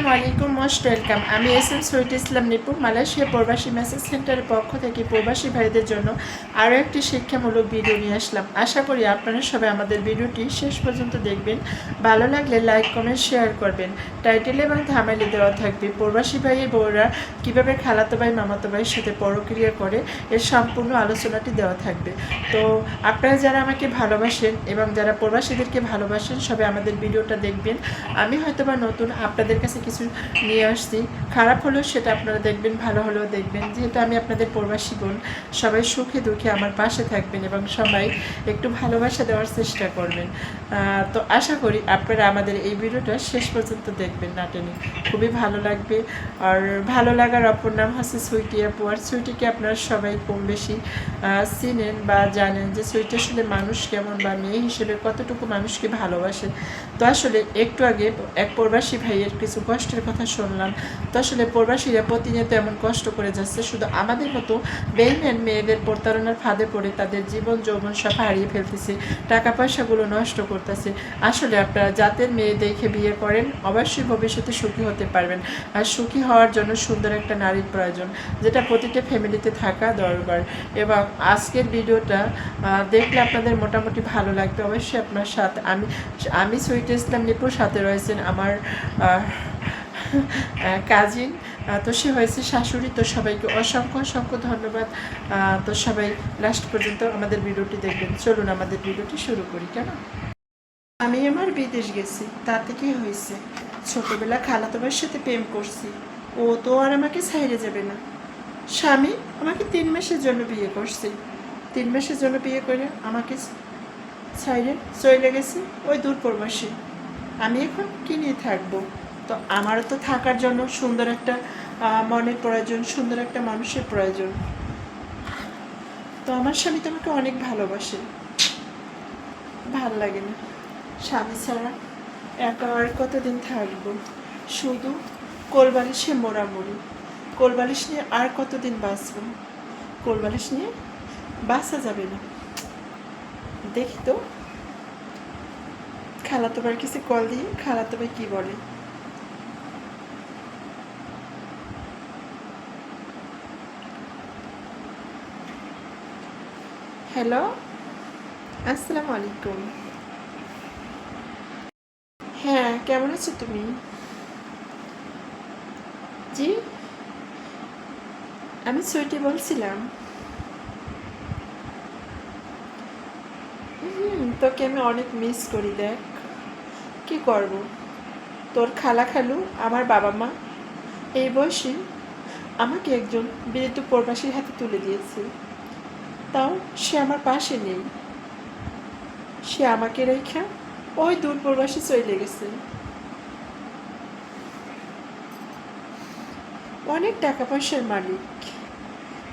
আসসালামু আলাইকুম, most welcome. আমি S M Syed Islam Nipu Malaysia প্রবাসী মেসেজ সেন্টারের পক্ষ থেকে প্রবাসী ভাইদের জন্য আরও একটি শিক্ষামূলক ভিডিও নিয়ে আসলাম। আশা করি আপনারা সবাই আমাদের ভিডিওটি শেষ পর্যন্ত দেখবেন। ভালো লাগলে লাইক, কমেন্ট, শেয়ার করবেন। টাইটেল এবং থামেলে দেওয়া থাকবে প্রবাসী ভাইয়ের বউরা কীভাবে খালাতো ভাই, মামাতো ভাইয়ের সাথে পরক্রিয়া করে, এর সম্পূর্ণ আলোচনাটি দেওয়া থাকবে। তো আপনারা যারা আমাকে ভালোবাসেন এবং যারা প্রবাসীদেরকে ভালোবাসেন, সবাই আমাদের ভিডিওটা দেখবেন। আমি হয়তো বা নতুন, আপনাদের কাছে কিছু নিয়ে আসছি। খারাপ হলেও সেটা আপনারা দেখবেন, ভালো হলেও দেখবেন। যেহেতু আমি আপনাদের প্রবাসী বোন, সবাই সুখে দুঃখে আমার পাশে থাকবেন এবং সবাই একটু ভালোবাসা দেওয়ার চেষ্টা করবেন। তো আশা করি আপনারা আমাদের এই ভিডিওটা শেষ পর্যন্ত দেখবেন না টেনে। খুবই ভালো লাগবে। আর ভালো লাগার অপর নাম হচ্ছে সুইটি আপু। আর সুইটিকে আপনারা সবাই কম বেশি চিনেন বা জানেন যে সুইটি আসলে মানুষ কেমন বা মেয়ে হিসেবে কতটুকু মানুষকে ভালোবাসে। তো আসলে একটু আগে এক প্রবাসী ভাইয়ের কিছু কষ্টের কথা শুনলাম। তো আসলে প্রবাসীরা প্রতিনিয়ত এমন কষ্ট করে যাচ্ছে, শুধু আমাদের মতো বেইম্যান মেয়েদের প্রতারণার ফাঁদে পড়ে তাদের জীবন যৌবন সব হারিয়ে ফেলতেছে টাকা পয়সাগুলো নষ্ট করতেছে। আসলে আপনারা জাতের মেয়ে দেখে বিয়ে করেন, অবশ্যই ভবিষ্যতে সুখী হতে পারবেন। আর সুখী হওয়ার জন্য সুন্দর একটা নারীর প্রয়োজন, যেটা প্রতিটা ফ্যামিলিতে থাকা দরকার। এবং আজকের ভিডিওটা দেখলে আপনাদের মোটামুটি ভালো লাগবে। অবশ্যই আপনার সাথে আমি আমি সুইট ইসলাম নিপুর সাথে রয়েছেন আমার কাজিন। তো সে হয়েছে শাশুড়ি। তো সবাইকে অসংখ্য অসংখ্য ধন্যবাদ। তো সবাই লাস্ট পর্যন্ত আমাদের ভিডিওটি দেখবেন। চলুন আমাদের ভিডিওটি শুরু করি, কেন? আমি আমার বিদেশ গেছি তাতে কি হয়েছে। ছোটবেলা খালাতো ভাইয়ের সাথে প্রেম করছি। ও তো আর আমাকে ছাইরে যাবে না। স্বামী আমাকে তিন মাসের জন্য বিয়ে করছে। তিন মাসের জন্য বিয়ে করে আমাকে ছাইরে চলে গেছে ওই দূর প্রবাসী আমি এখন কি নিয়ে থাকব? তো আমারও তো থাকার জন্য সুন্দর একটা মনের প্রয়োজন, সুন্দর একটা মানুষের প্রয়োজন। তো আমার স্বামী তো আমাকে অনেক ভালোবাসে। ভালো লাগে না। স্বামী ছাড়া একা আর কতদিন থাকব? শুধু কোলবালিশে মোড়ামুড়ি কোলবালিশ নিয়ে আর কতদিন বাঁচবো? কোলবালিশ নিয়ে বাঁচা যাবে না। দেখি তো। খালাতো ভাই কিছু কল দিয়ে খালাতো ভাই কি বলে? হ্যালো আসসালামু আলাইকুম হ্যাঁ কেমন আছো তুমি? জি? আমি সুইটি বলছিলাম। হুম, তোকে আমি অনেক মিস করি, দেখ। কি করব? তোর খালা খালু, আমার বাবা মা, এই বয়সে আমাকে একজন বৃদ্ধ প্রবাসীর হাতে তুলে দিয়েছে। তাও সে আমার পাশে নেই। সে আমাকে রেখা ওই দূর প্রবাসী চলে গেছে। অনেক টাকা পয়সার মালিক,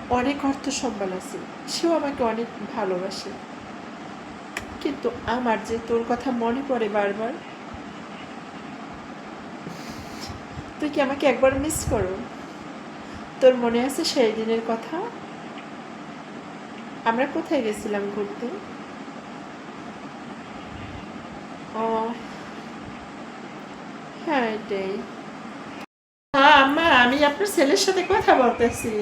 অনেক অর্থ সম্মান আছে, সেও আমাকে অনেক ভালোবাসে। কিন্তু আমার যে তোর কথা মনে পড়ে বারবার, তুই কি আমাকে একবার মিস করো? তোর মনে আছে সেই দিনের কথা? আমরা কোথায় গেছিলাম ঘুরতে? ও হ্যাঁ হ্যাঁ আমি আপনার ছেলের সাথে কথা বলতেছি।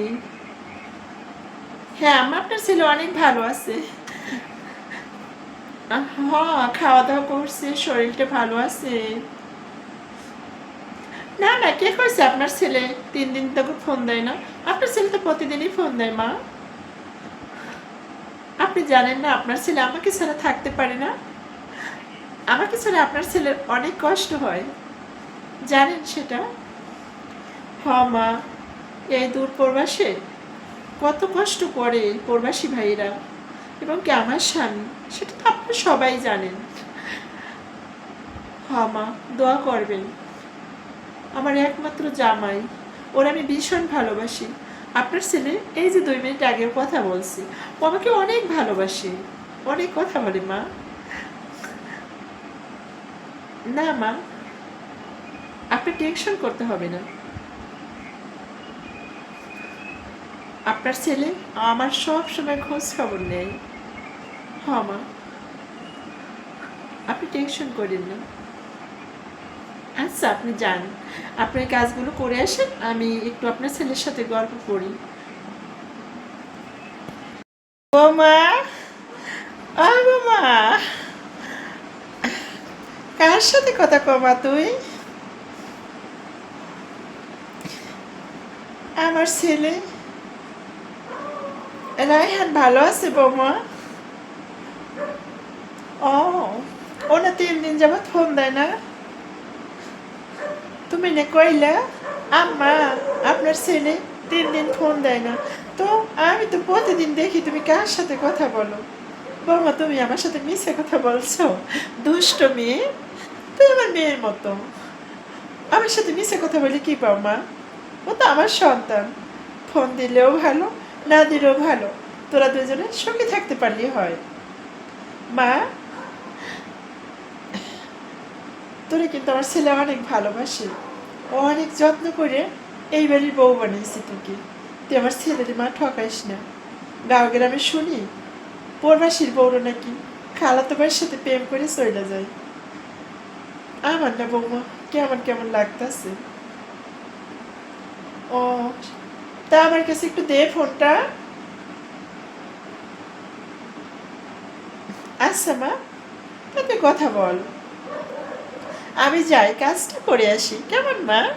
হ্যাঁ আম্মা, আপনার ছেলে অনেক ভালো আছে। হ্যাঁ খাওয়া দাওয়া করছে, শরীরটা ভালো আছে। না না, কে কইছে আপনার ছেলে তিন দিন থেকে ফোন দেয় না? আপনার ছেলে তো প্রতিদিনই ফোন দেয়, মা। আপনি জানেন না, আপনার ছেলে আমাকে ছাড়া থাকতে পারে না। আমাকে ছাড়া আপনার ছেলের অনেক কষ্ট হয়। জানেন সেটা? হ মা, এই দূর প্রবাসে কত কষ্ট করে প্রবাসী ভাইয়েরা এবং কি আমার স্বামী, সেটা তো আপনারা সবাই জানেন। হ মা, দোয়া করবেন। আমার একমাত্র জামাই, ওর আমি ভীষণ ভালোবাসি। আপনার ছেলে এই যে দুই মিনিট আগের কথা বলছি, ও আমাকে অনেক ভালোবাসে। অনেক কথা বলে, মা। না, মা আপনি টেনশন করতে হবে না। আপনার ছেলে আমার সব সময় খোঁজ খবর নেই হ মা। আপনি টেনশন করেন না। আচ্ছা আপনি যান। আপনি কাজগুলো করে আসেন, আমি একটু আপনার ছেলের সাথে গল্প করি। কার সাথে কথা কমা তুই? আমার ছেলে। রায়হান ভালো আছে বৌমা? ও ও না তিন দিন যাবত ফোন দেয় না? তুমি না কইলা, আম্মা, আপনার ছেলে তিন দিন ফোন দেয় না। তো আমি তো প্রতিদিন দেখি তুমি কার সাথে কথা বলো। বৌমা, তুমি আমার সাথে মিশে কথা বলছো? দুষ্ট মেয়ে। তুই আমার মেয়ের মতো। আমার সাথে মিশে কথা বলি কি পাও মা ও তো আমার সন্তান। ফোন দিলেও ভালো, না দিলেও ভালো। তোরা দুজনে সঙ্গে থাকতে পারলেই হয়। মা তোরে কিন্তু আমার ছেলে অনেক ভালোবাসে। ও অনেক যত্ন করে এই বাড়ির বউ বানিয়েছে তোকে। তুই আমার ছেলের মা ঠকাইস না। গাঁও গ্রামে শুনি, পরবাসীর বউরা নাকি খালাতো ভাইয়ের সাথে প্রেম করে চলে যায়। আমার না বৌমা, কেমন কেমন লাগতেছে। ও, তা আমার কাছে একটু দে ফোনটা। আচ্ছা মা, তাতে কথা বল। আমি যাই, কাজটা করে আসি। কেমন, মা?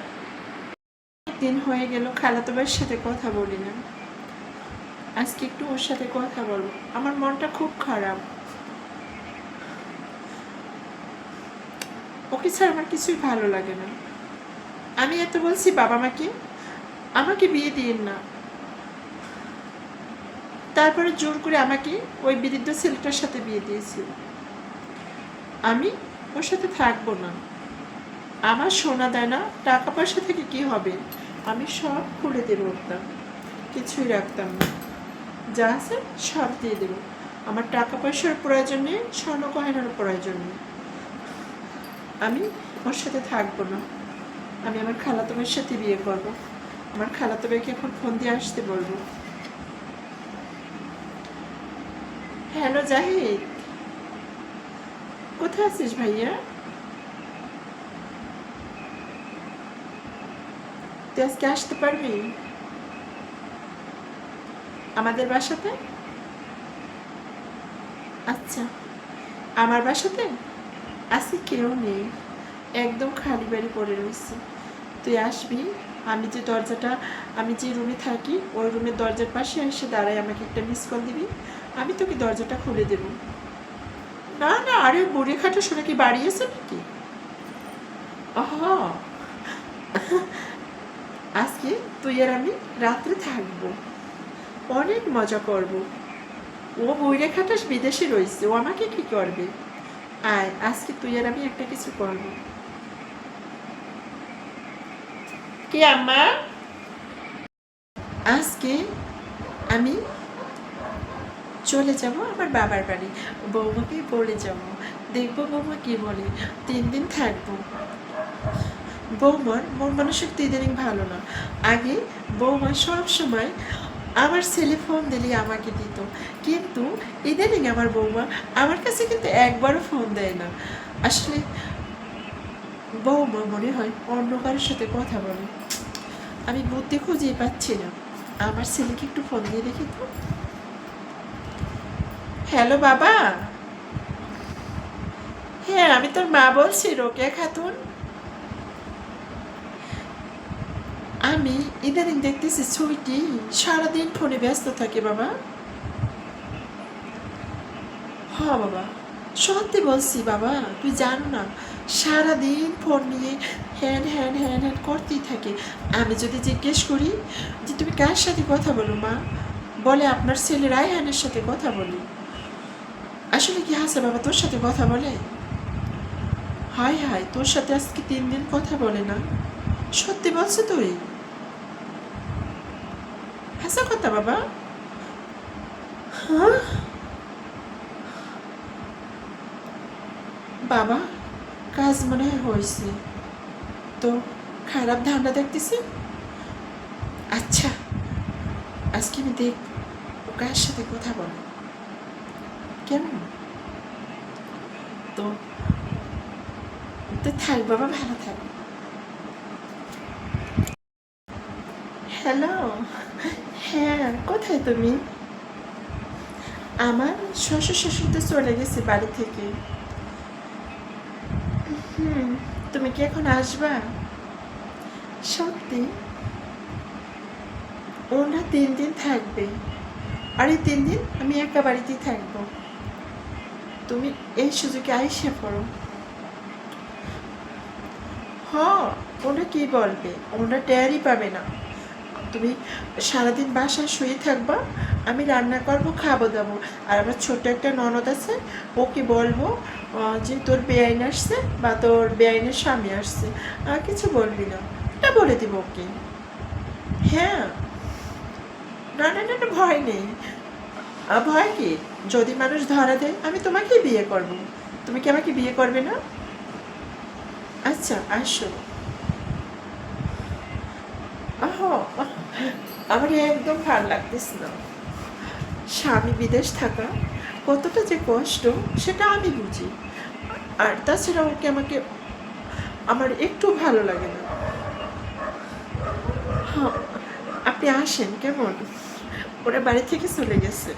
দিন হয়ে গেল, খালাতো ভাইয়ের সাথে কথা বলি না। আজকে একটু ওর সাথে কথা বলব। আমার মনটা খুব খারাপ। ওকে ছাড়া আমার কিছুই ভালো লাগে না। আমি এত বলছি বাবা মাকে, আমাকে বিয়ে দিন না। তারপরে জোর করে আমাকে ওই বৃদ্ধ ছেলেটার সাথে বিয়ে দিয়েছিল। আমি ওর সাথে থাকব না। আমার সোনা দেয় না টাকা পয়সা থেকে কি হবে? আমি সব খুলে দেবো ওটা কিছুই রাখতাম না। যা আছে সব দিয়ে দেবো। আমার টাকা পয়সার প্রয়োজন নেই, স্বর্ণ গয়নার প্রয়োজন নেই। আমি ওর সাথে থাকব না। আমি আমার খালাতো সাথে বিয়ে করব। আমার খালাতো এখন ফোন দিয়ে আসতে বলব। হ্যালো, জাহিদ। কোথায় আছিস ভাইয়া? তুই আজকে আসতে পারবি? আমাদের বাসাতে? আচ্ছা। আমার বাসাতে? আজকে কেউ নেই। একদম খালি বাড়ি পড়ে রয়েছে। তুই আসবি? আমি যে দরজাটা, আমি যে রুমে থাকি, ওই রুমের দরজার পাশে এসে দাঁড়াই আমাকে একটা মিস কল দিবি। আমি তোকে দরজাটা খুলে দেব। আরে বুড়ি খাটা শুনে কি বাড়িয়েছে নাকি? আজকে তুই আর আমি রাত্রে থাকব। অনেক মজা করব। ও বইরে খাটাস বিদেশে রয়েছে, ও আমাকে কি করবে? আয়, আজকে তুই আর আমি একটা কিছু করব। কি আম্মা? আজকে আমি চলে যাব আমার বাবার বাড়ি। বৌমাকে বলে যাব। দেখব বৌমা কি বলে। তিন দিন থাকব। বৌমার মন মানসিক ইদানিং ভালো না। আগে বৌমা সব সময় আমার ছেলে ফোন দিলে আমাকে দিত। কিন্তু ইদানিং আমার বৌমা আমার কাছে কিন্তু একবারও ফোন দেয় না। আসলে বৌমা মনে হয় অন্য কারোর সাথে কথা বলে। আমি বুদ্ধি খুঁজে পাচ্ছি না। আমার ছেলেকে একটু ফোন দিয়ে দেখি তো। হ্যালো বাবা। হ্যাঁ আমি তোর মা বলছি, রোকেয়া খাতুন। আমি ইদানিং দেখতেছি ছবিটি সারাদিন ফোনে ব্যস্ত থাকে বাবা। হ বাবা, সত্যি বলছি বাবা, তুই জানো না, সারাদিন ফোন নিয়ে হ্যান হ্যান হ্যান হ্যান করতেই থাকে। আমি যদি জিজ্ঞেস করি যে, তুমি কার সাথে কথা বলো মা? বলে, আপনার ছেলে রায়হানের সাথে কথা বলি। আসলে কি হাসে বাবা তোর সাথে কথা বলে? হায় হায়, তোর সাথে আজকে তিন দিন কথা বলে না। সত্যি বলছো তুই? হাসা কথা বাবা। হ্যাঁ? বাবা, কাজ মনে হয় হয়েছে। তো খারাপ ধারণা দেখতেছি? আচ্ছা আজকে আমি দেখ কার সাথে কথা বলে। কেমন তো তো থাক বাবা ভালো থাক হ্যালো হ্যাঁ কোথায় তুমি আমার শ্বশুর শ্বশুর তো চলে গেছে বাড়ি থেকে হুম তুমি কি এখন আসবা সত্যি ওরা তিন দিন থাকবে আর এই তিন দিন আমি একা বাড়িতেই থাকব তুমি এই সুযোগে আইসে পড়ো। হ ওরা কি বলবে? ওরা টেয়ারই পাবে না। তুমি সারাদিন বাসায় শুয়ে থাকবা, আমি রান্না করব, খাব, দাবো। আর আমার ছোট একটা ননদ আছে, ওকে বলব যে তোর বেআইন আসছে বা তোর বেআইনের স্বামী আসছে আর কিছু বলবি না। এটা বলে দিব ওকে। হ্যাঁ। না না না ভয় নেই। ভয় কি? যদি মানুষ ধরা দেয়, আমি তোমাকে বিয়ে করব। তুমি কি আমাকে বিয়ে করবে না? আচ্ছা আসো। আহ, আমার একদম ভালো লাগতেছে না। স্বামী বিদেশ থাকা কতটা যে কষ্ট, সেটা আমি বুঝি। আর তাছাড়া ওকে আমাকে, আমার একটু ভালো লাগে না। হ্যাঁ আপনি আসেন, কেমন? ওরা বাড়ি থেকে চলে গেছে।